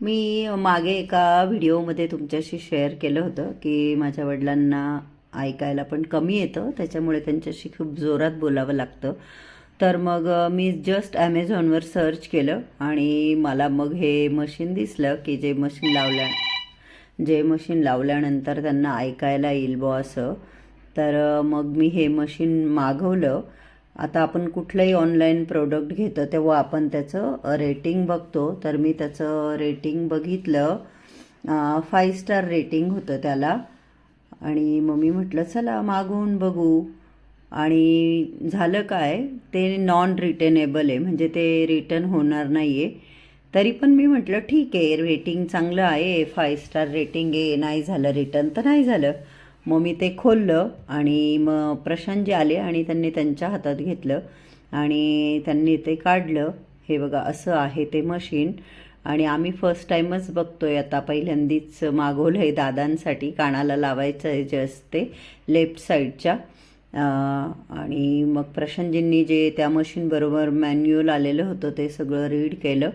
मी मागे एका व्हिडिओमध्ये तुमच्याशी शेअर केलं होतं की माझ्या वडिलांना ऐकायला पण कमी येतं त्याच्यामुळे त्यांच्याशी खूप जोरात बोलावं लागतं. तर मग मी जस्ट ॲमेझॉनवर सर्च केलं आणि मला मग हे मशीन दिसलं की जे मशीन लावल्या जे मशीन लावल्यानंतर त्यांना ऐकायला येईल बॉ असं. तर मग मी हे मशीन मागवलं आता आपण कुठलंही ऑनलाईन प्रोडक्ट घेतो तेव्हा आपण त्याचं रेटिंग बघतो. तर मी त्याचं रेटिंग बघितलं. फाईव्ह स्टार रेटिंग होतं त्याला. आणि मग मी म्हटलं चला मागवून बघू. आणि झालं काय ते नॉन रिटर्नेबल आहे. म्हणजे ते रिटर्न होणार नाही आहे तरी पण मी म्हटलं ठीक आहे रेटिंग चांगलं आहे. फाईव्ह स्टार रेटिंग आहे. नाही झालं रिटर्न तर नाही झालं. मग मी ते खोललं आणि मग प्रशांतजी आले आणि त्यांनी त्यांच्या हातात घेतलं आणि त्यांनी ते काढलं. हे बघा असं आहे ते मशीन. आणि आम्ही फर्स्ट टाईमच बघतोय आता. पहिल्यांदीच मागवलं आहे दादांसाठी. कानाला लावायचं आहे जस्ट ते लेफ्ट साईडच्या आणि मग प्रशांतजींनी जे त्या मशीनबरोबर मॅन्युअल आलेलं होतं ते सगळं रीड केलं.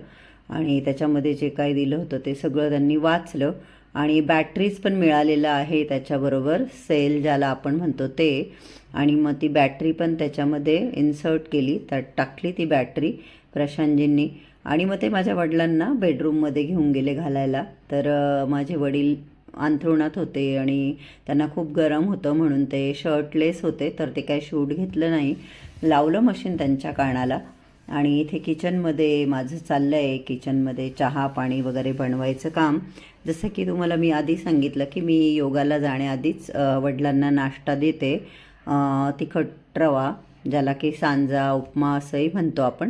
आणि त्याच्यामध्ये जे काही दिलं होतं ते सगळं त्यांनी वाचलं. आणि बॅटरीज पण मिळालेलं आहे त्याच्याबरोबर. सेल ज्याला आपण म्हणतो ते. आणि मग ती बॅटरी पण त्याच्यामध्ये इन्सर्ट केली. त्यात टाकली ती बॅटरी प्रशांतजींनी. आणि मग ते माझ्या वडिलांना बेडरूममध्ये घेऊन गेले घालायला. तर माझे वडील अंथरुणात होते आणि त्यांना खूप गरम होतं म्हणून ते शर्टलेस होते. तर ते काही शूट घेतलं नाही. लावलं मशीन त्यांच्या कानाला. आणि इथे किचनमध्ये माझं चाललं आहे किचनमध्ये चहा पाणी वगैरे बनवायचं काम. जसं की तुम्हाला मी आधी सांगितलं की मी योगाला जाण्याआधीच वडिलांना नाश्ता देते. तिखट रवा ज्याला की सांजा उपमा असंही म्हणतो आपण.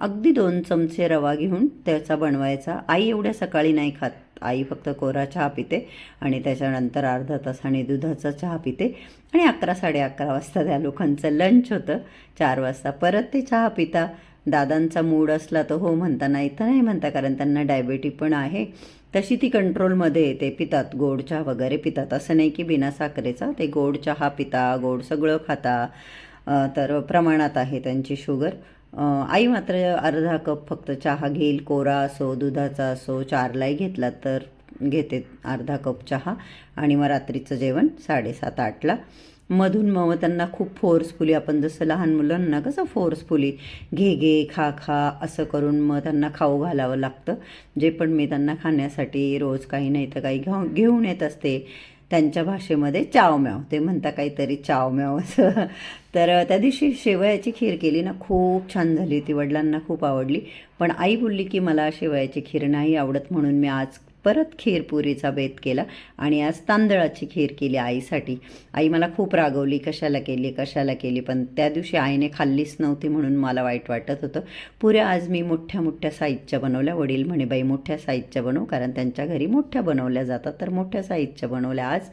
अगदी दोन चमचे रवा घेऊन त्याचा बनवायचा. आई एवढ्या सकाळी नाही खात. आई फक्त कोरा चहा पिते आणि त्याच्यानंतर अर्धा तासाने दुधाचा चहा पिते. आणि अकरा साडे अकरा वाजता त्या लोकांचं लंच होतं. चार वाजता परत ते चहा पिता. दादांचा मूड असला तर हो म्हणता नाही तर नाही म्हणता कारण त्यांना डायबेटी पण आहे. तशी ती कंट्रोलमध्ये येते पितात गोड चहा वगैरे पितात. असं नाही की बिना साखरेचा ते गोड चहा पिता गोड सगळं खाता. तर प्रमाणात आहे त्यांची शुगर. आई मात्र अर्धा कप फक्त चहा घेईल कोरा असो दुधाचा असो चारलाही घेतला तर घेते अर्धा कप चहा. आणि मग रात्रीचं जेवण साडेसात आठला. मधून मग त्यांना खूप फोर्सफुली आपण जसं लहान मुलांना कसं फोर्सफुली घे घे खा खा असं करून मग त्यांना खाऊ घालावं लागतं. जे पण मी त्यांना खाण्यासाठी रोज काही नाही तर काही घेऊन घेऊन येत असते त्यांच्या भाषेमध्ये चावम्याव ते म्हणता काहीतरी चावम्याव असं. तर त्या दिवशी शेवयाची खीर केली ना खूप छान झाली ती वडिलांना खूप आवडली. पण आई बोलली की मला शेवयाची खीर नाही आवडत म्हणून मी आज परत खीरपुरीचा बेत केला आणि आज तांदळाची खीर केली आईसाठी. आई मला खूप रागवली कशाला केली कशाला केली पण त्या दिवशी आईने खाल्लीच नव्हती म्हणून मला वाईट वाटत होतं. पुऱ्या आज मी मोठ्या मोठ्या साईजच्या बनवल्या. वडील म्हणे बाई मोठ्या साईजच्या बनव कारण त्यांच्या घरी मोठ्या बनवल्या जातात. तर मोठ्या साईजच्या बनवल्या आज.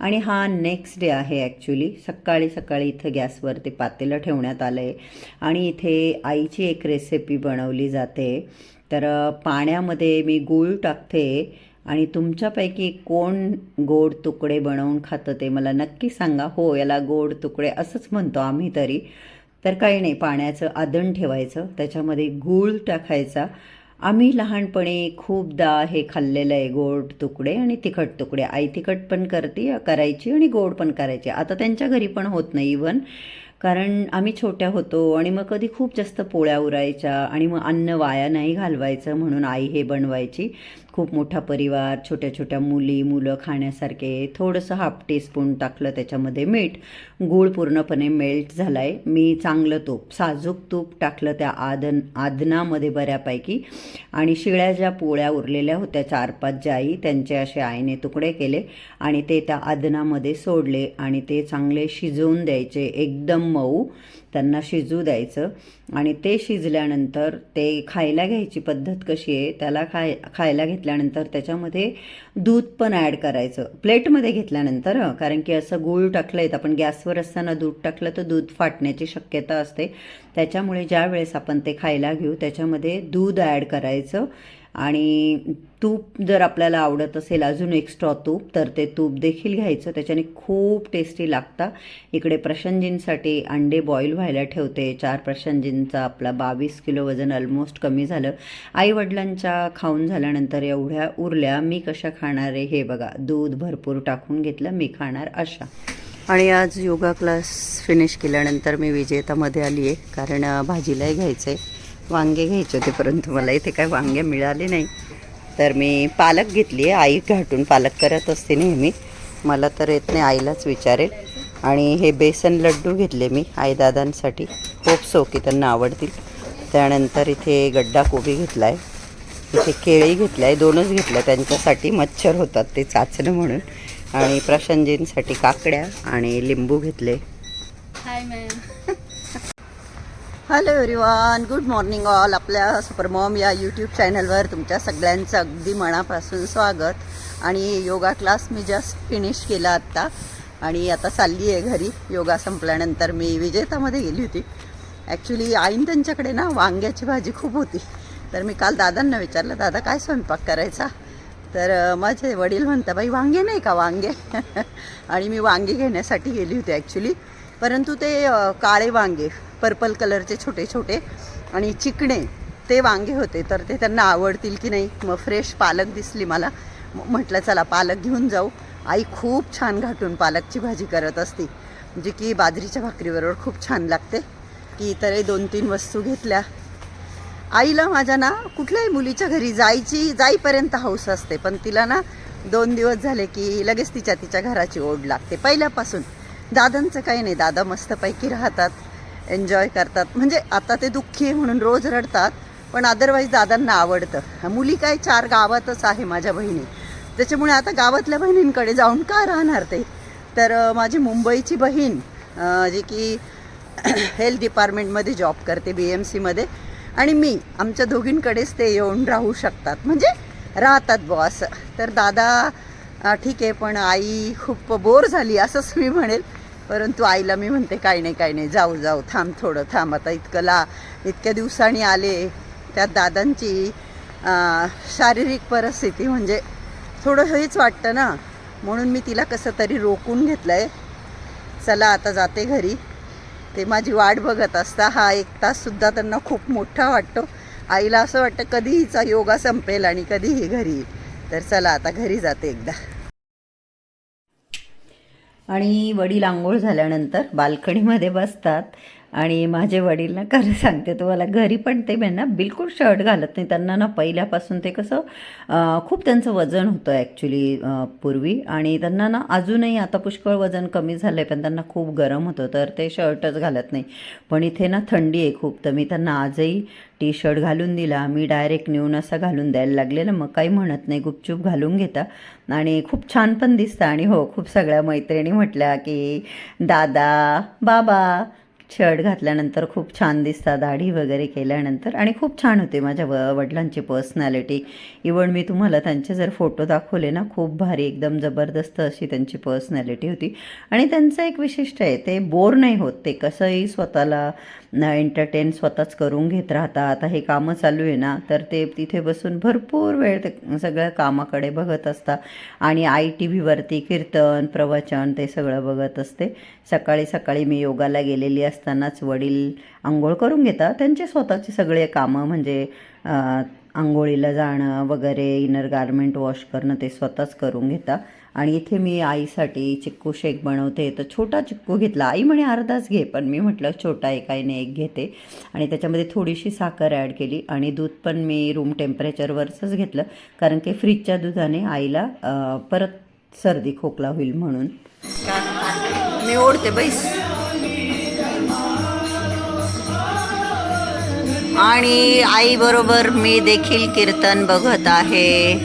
आणि हा नेक्स्ट डे आहे ॲक्च्युली. सकाळी सकाळी इथं गॅसवरती पातेलं ठेवण्यात आलं आहे आणि इथे आईची एक रेसिपी बनवली जाते. तर पाण्यामध्ये मी गूळ टाकते आणि तुमच्यापैकी कोण गोड तुकडे बनवून खातं ते मला नक्की सांगा. हो याला गोड तुकडे असंच म्हणतो आम्ही तरी. तर काही नाही पाण्याचं आदण ठेवायचं त्याच्यामध्ये गूळ टाकायचा. आम्ही लहानपणी खूपदा हे खाल्लेलं आहे गोड तुकडे आणि तिखट तुकडे. आई तिखट पण करते करायची आणि गोड पण करायची. आता त्यांच्या घरी पण होत नाही इवन कारण आम्ही छोट्या होतो आणि मग कधी खूप जास्त पोळ्या उरायच्या आणि मग अन्न वाया नाही घालवायचं म्हणून आई हे बनवायची. खूप मोठा परिवार छोट्या छोट्या मुली मुलं खाण्यासारखे थोडंसं हाफ टीस्पून टाकलं त्याच्यामध्ये मीठ. गूळ पूर्णपणे मेल्ट झाला आहे मी चांगलं तूप साजूक तूप टाकलं त्या आदन आदनामध्ये बऱ्यापैकी. आणि शिळ्या ज्या पोळ्या उरलेल्या होत्या चार पाच ज्या आई त्यांचे असे आईने तुकडे केले आणि ते त्या आदनामध्ये सोडले आणि ते चांगले शिजवून द्यायचे. एकदम मऊ. त्यांना शिजू द्यायचं आणि ते शिजल्यानंतर ते खायला घ्यायची पद्धत कशी आहे त्याला खाय खायला घेतल्यानंतर त्याच्यामध्ये दूध पण ॲड करायचं. प्लेटमध्ये घेतल्यानंतर कारण की असं गूळ टाकलं आहे आपण गॅसवर असताना दूध टाकलं तर दूध फाटण्याची शक्यता असते. त्याच्यामुळे ज्या वेळेस आपण ते खायला घेऊ त्याच्यामध्ये दूध ॲड करायचं आणि तूप जर आपल्याला आवडत असेल अजून एक्स्ट्रा तूप तर ते तूप देखील घ्यायचं. त्याच्याने खूप टेस्टी लागतं. इकडे प्रशंजींसाठी अंडे बॉईल व्हायला ठेवते. चार प्रशंजींचा आपला बावीस किलो वजन ऑलमोस्ट कमी झालं. आईवडिलांच्या खाऊन झाल्यानंतर एवढ्या उरल्या मी कशा खाणार आहे? हे बघा दूध भरपूर टाकून घेतलं मी खाणार अशा. आणि आज योगा क्लास फिनिश केल्यानंतर मी विजेतामध्ये आली आहे कारण भाजीलाही घ्यायचं आहे वांगे घ्यायचे होते परंतु मला इथे काय वांगे मिळाले नाही. तर मी पालक घेतली आहे आई घाटून पालक करत असते नेहमी. मला तर येत नाही आईलाच विचारेल. आणि हे बेसन लड्डू घेतले मी आईदादांसाठी. दादांसाठी सो की त्यांना आवडतील. त्यानंतर इथे गड्डा कोबी घेतला आहे इथे केळी घेतलं आहे दोनच घेतलं त्यांच्यासाठी मच्छर होतात ते चाचणं म्हणून. आणि प्रशांतजींसाठी काकड्या आणि लिंबू घेतले. Hi ma'am hello everyone good morning all आपल्या सुपरमॉम या यूट्यूब चॅनलवर तुमच्या सगळ्यांचं अगदी मनापासून स्वागत. आणि योगा क्लास मी जस्ट फिनिश केला आत्ता. आणि आता चालली आहे घरी. योगा संपल्यानंतर मी विजेतामध्ये गेली होती. ॲक्च्युली आईन त्यांच्याकडे ना वांग्याची भाजी खूप होती. तर मी काल दादांना विचारलं दादा काय स्वयंपाक करायचा? तर माझे वडील म्हणता बाई वांगे नाही का वांगे? आणि मी वांगे घेण्यासाठी गेली होती ॲक्च्युली परंतु ते काळे वांगे. पर्पल कलरचे छोटे छोटे आणि चिकणे ते वांगे होते तर ते त्यांना आवडतील की नाही? मग फ्रेश पालक दिसली मला. म्हटलं चला पालक घेऊन जाऊ. आई खूप छान घाटून पालकची भाजी करत असती जी की बाजरीच्या भाकरीबरोबर खूप छान लागते की इतरही दोन तीन वस्तू घेतल्या. आईला माझ्या ना कुठल्याही मुलीच्या घरी जायची जाईपर्यंत हौस असते पण तिला ना दोन दिवस झाले की लगेच तिच्या तिच्या घराची ओढ लागते पहिल्यापासून. दादांचं काही नाही दादा मस्तपैकी राहतात. एन्जॉय करतात. म्हणजे आता ते दुःखी आहे म्हणून रोज रडतात पण अदरवाईज दादांना आवडतं. मुली काय चार गावातच आहे माझ्या बहिणी. त्याच्यामुळे आता गावातल्या बहिणींकडे जाऊन का राहणार ते? तर माझी मुंबईची बहीण जी की हेल्थ डिपार्टमेंटमध्ये जॉब करते बी एम सीमध्ये आणि मी आमच्या दोघींकडेच ते येऊन राहू शकतात. म्हणजे राहतात बुवा असं. तर दादा ठीक आहे पण आई खूप बोर झाली असंच मी म्हणेल. परंतु आईला मी म्हणते काही नाही काही नाही जाऊ जाऊ थांब थोडं थांब. आता इतकं ला इतक्या दिवसांनी आले त्यात दादांची शारीरिक परिस्थिती म्हणजे थोडं हेच वाटतं ना. म्हणून मी तिला कसं तरी रोखून घेतलं आहे चला आता जाते घरी. ते माझी वाट बघत असता हा एक ताससुद्धा त्यांना खूप मोठा वाटतो. आईला असं वाटतं कधी हिचा योगा संपेल आणि कधीही घरी येईल. तर चला आता घरी जाते एकदा. आणि वडील आंघोळ झाल्यानंतर बाल्कनीमध्ये बसतात. आणि माझे वडील ना खरं सांगते तुम्हाला घरी पण ते ना बिलकुल शर्ट घालत नाही. त्यांना ना पहिल्यापासून ते कसं खूप त्यांचं वजन होतं ॲक्च्युली पूर्वी. आणि त्यांना ना अजूनही आता पुष्कळ वजन कमी झालं आहे पण त्यांना खूप गरम होतं. तर ते शर्टच घालत नाही. पण इथे ना थंडी आहे खूप. तर मी त्यांना आजही टी शर्ट घालून दिला. मी डायरेक्ट नेऊन असा घालून द्यायला लागले ना मग काही म्हणत नाही. गुपचूप घालून घेता. आणि खूप छान पण दिसतं. आणि हो खूप सगळ्या मैत्रिणी म्हटल्या की दादा बाबा शर्ट घातल्यानंतर खूप छान दिसतात दाढी वगैरे केल्यानंतर. आणि खूप छान होते माझ्या व वडिलांची पर्सनॅलिटी इवन मी तुम्हाला त्यांचे जर फोटो दाखवले ना खूप भारी एकदम जबरदस्त अशी त्यांची पर्सनॅलिटी होती. आणि त्यांचं एक विशिष्ट आहे ते बोर नाही होत ते कसंही स्वतःला एंटरटेन स्वतःच करून घेत राहतात. आता हे कामं चालू आहे ना तर ते तिथे बसून भरपूर वेळ ते सगळ्या कामाकडे बघत असतात. आणि आय टी व्हीवरती कीर्तन प्रवचन ते सगळं बघत असते. सकाळी सकाळी मी योगाला गेलेली असतानाच वडील आंघोळ करून घेतात. त्यांचे स्वतःचे सगळे कामं म्हणजे आंघोळीला जाणं वगैरे इनर गारमेंट वॉश करणं ते स्वतःच करून घेता. आणि इथे मी आईसाठी चिक्कू शेक बनवते. तर छोटा चिक्कू घेतला. आई म्हणे अर्धाच घे. पण मी म्हटलं छोटा एक आईने एक घेते. आणि त्याच्यामध्ये थोडीशी साखर ॲड केली. आणि दूध पण मी रूम टेम्परेचरवरचंच घेतलं. कारण की फ्रीजच्या दुधाने आईला परत सर्दी खोकला होईल म्हणून. मी ओढते बैस. आणि आई बरोबर मी देखील कीर्तन बघत आहे.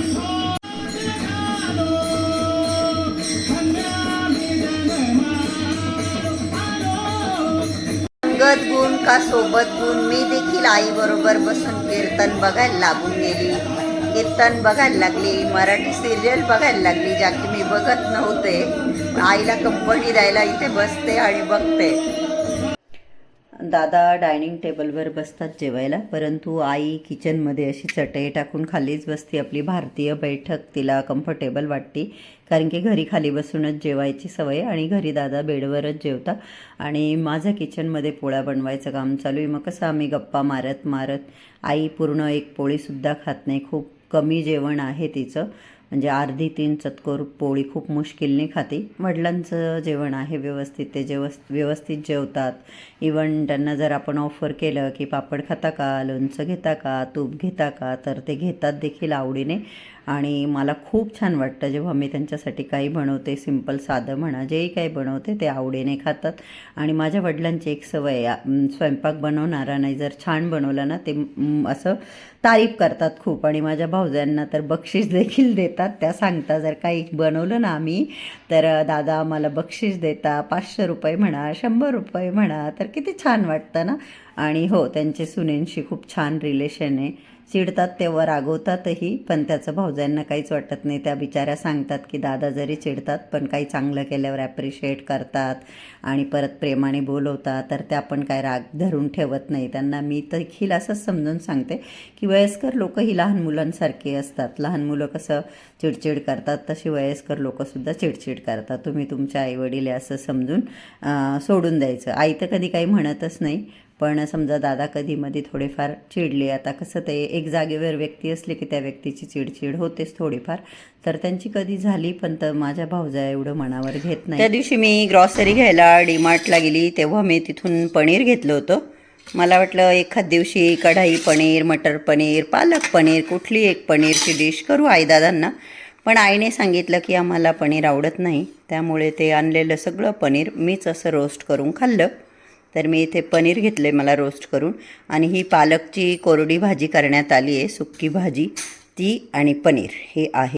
संगत गुण का सोबत गुण मी देखील आई बरोबर बसून कीर्तन बघायला लागून गेली. कीर्तन बघायला लागली मराठी सिरियल बघायला लागली ज्या की मी बघत नव्हते. आईला कंपनी द्यायला इथे बसते आणि बघते. दादा डायनिंग टेबलवर बसतात जेवायला परंतु आई किचनमध्ये अशी चटई टाकून खालीच बसते. आपली भारतीय बैठक तिला कम्फर्टेबल वाटते कारण की घरी खाली बसूनच जेवायची सवय आणि घरी दादा बेडवरच जेवता. आणि माझं किचनमध्ये पोळ्या बनवायचं काम चालू आहे. मग कसं आम्ही गप्पा मारत मारत आई पूर्ण एक पोळीसुद्धा खात नाही. खूप कमी जेवण आहे तिचं. म्हणजे अर्धी तीन चतकोर पोळी खूप मुश्किलने खाते. वडिलांचं जेवण आहे व्यवस्थित ते जेव व्यवस्थित जेवतात. इवन त्यांना जर आपण ऑफर केलं की पापड खाता का लोणचं घेता का तूप घेता का तर ते घेतात देखील आवडीने. आणि मला खूप छान वाटतं जेव्हा मी त्यांच्यासाठी काही बनवते सिंपल साधं म्हणा जेही काही बनवते ते आवडीने खातात. आणि माझ्या वडिलांची एक सवय स्वयंपाक बनवणारा नाही जर छान बनवलं ना ते असं तारीफ करतात खूप. आणि माझ्या भाऊजांना तर बक्षीस देखील देतात. त्या सांगता जर काही बनवलं ना आम्ही तर दादा आम्हाला बक्षीस देता पाचशे रुपये म्हणा शंभर रुपये म्हणा तर किती छान वाटतं ना. आणि हो त्यांचे सुनेंशी खूप छान रिलेशन आहे. चिडतात तेव्हा रागवतातही पण त्याचं भाऊजांना काहीच वाटत नाही. त्या बिचाऱ्या सांगतात की दादा जरी चिडतात पण काही चांगलं केल्यावर ॲप्रिशिएट करतात आणि परत प्रेमाने बोलवतात तर त्या पण काय राग धरून ठेवत नाही. त्यांना मी देखील असंच समजून सांगते की वयस्कर लोक ही लहान मुलांसारखी असतात. लहान मुलं कसं चिडचिड करतात तशी वयस्कर लोकंसुद्धा चिडचिड करतात. तुम्ही तुमच्या आईवडील असं समजून सोडून द्यायचं. आई तर कधी काही म्हणतच नाही पण समजा दादा कधी मध्ये थोडेफार चिडले. आता कसं ते एक जागेवर व्यक्ती असली की त्या व्यक्तीची चिडचिड होतेच थोडीफार. तर त्यांची कधी झाली पण तर माझ्या भाऊजा एवढं मनावर घेत नाही. त्या दिवशी मी ग्रॉसरी घ्यायला डीमार्टला गेली तेव्हा मी तिथून पनीर घेतलं होतं. मला वाटलं एखाद दिवशी कढाई पनीर मटर पनीर पालक पनीर कुठली एक पनीरची डिश करू आईदादांना. पण आईने सांगितलं की आम्हाला पनीर आवडत नाही. त्यामुळे ते आणलेलं सगळं पनीर मीच असं रोस्ट करून खाल्लं. तर मी इथे पनीर घेतले मला रोस्ट करून. आणि ही पालकची कोरडी भाजी करण्यात आली आहे सुक्की भाजी ती आणि पनीर. हे आहे